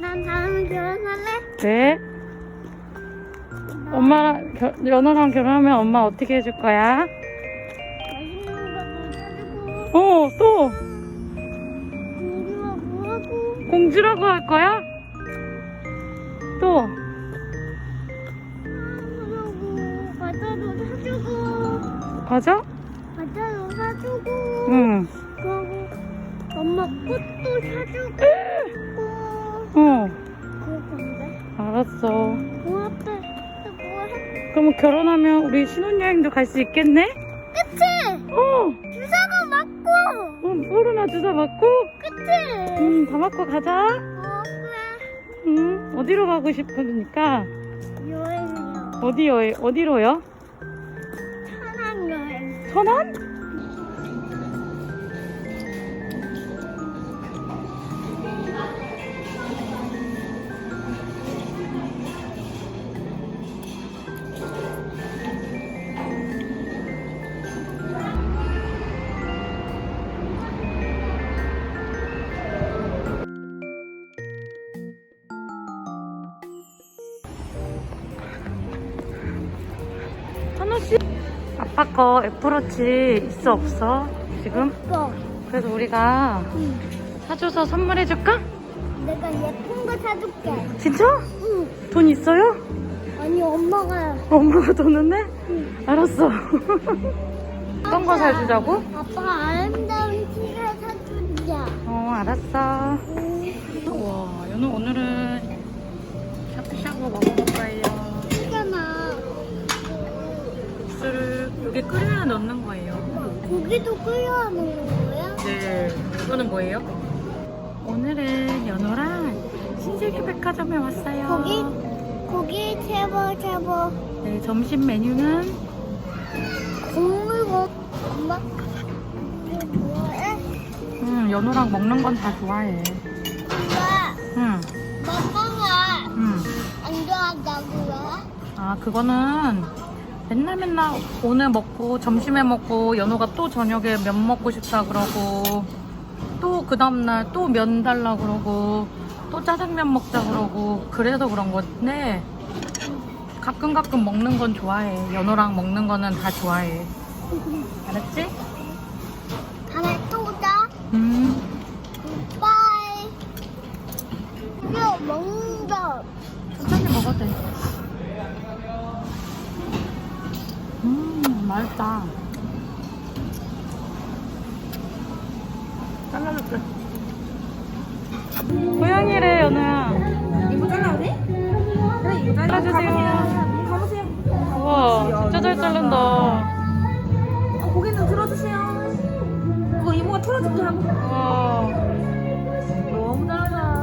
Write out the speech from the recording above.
난 다음에 결혼할래? 왜? 엄마랑 겨, 연호랑 결혼하면 엄마 어떻게 해줄 거야? 맛있는 것도 사주고 어, 또 공주하고 하고 공주라고 할 거야? 또 그러고 과자도 사주고 과자? 과자도 사주고 응. 그리고 엄마 꽃도 사주고 어, 그건데 알았어. 그 앞에 뭐 해? 그럼 결혼하면 우리 신혼여행도 갈 수 있겠네? 그치? 어, 주사가 맞고 어 코로나 주사 맞고? 그치? 응, 다 맞고 가자. 어 그래 응, 어디로 가고 싶으니까? 여행이요 어디 여 어디로요? 편한 여행 천안? 아빠 거 애플워치 있어 없어 지금? 또 그래서 우리가 응. 사줘서 선물해줄까? 내가 예쁜 거 사줄게 진짜? 응 돈 있어요? 아니 엄마가 엄마가 내? 응. 알았어 어떤 거 사주자고? 아빠가 아름다운 티를 사주자 어 알았어 응. 우와 연우 오늘은 샤브샤브 먹어 여기 끓여야 넣는 거예요 고기도 끓여하는 거야? 네 이거는 뭐예요? 오늘은 연우랑 신세계 백화점에 왔어요 고기? 고기 제보 제보 네 점심 메뉴는 국물 고 엄마 이거 좋아해? 응 연우랑 먹는 건 다 좋아해 엄마 응 먹방아 응. 안 좋아한다고요? 아 그거는 맨날 맨날 오늘 먹고 점심에 먹고 연우가 또 저녁에 면 먹고 싶다 그러고 또 그 다음날 또 면 달라 그러고 또 짜장면 먹자 그러고 그래서 그런 건데 가끔 가끔 먹는 건 좋아해. 연우랑 먹는 거는 다 좋아해. 알았지? 다음에 또 오자. 음. 바이. 이거 먹는다. 천천히 먹어도 돼. 맛있다. 잘라줄게. 고양이래, 연우야. 이거 잘라도 돼? 그래 이거 잘라주세요. 가보세요. 우와, 진짜 잘 자른다. 어, 고개는 들어주세요. 그거 이모가 털어줄게 하고. 우와, 너무 잘한다.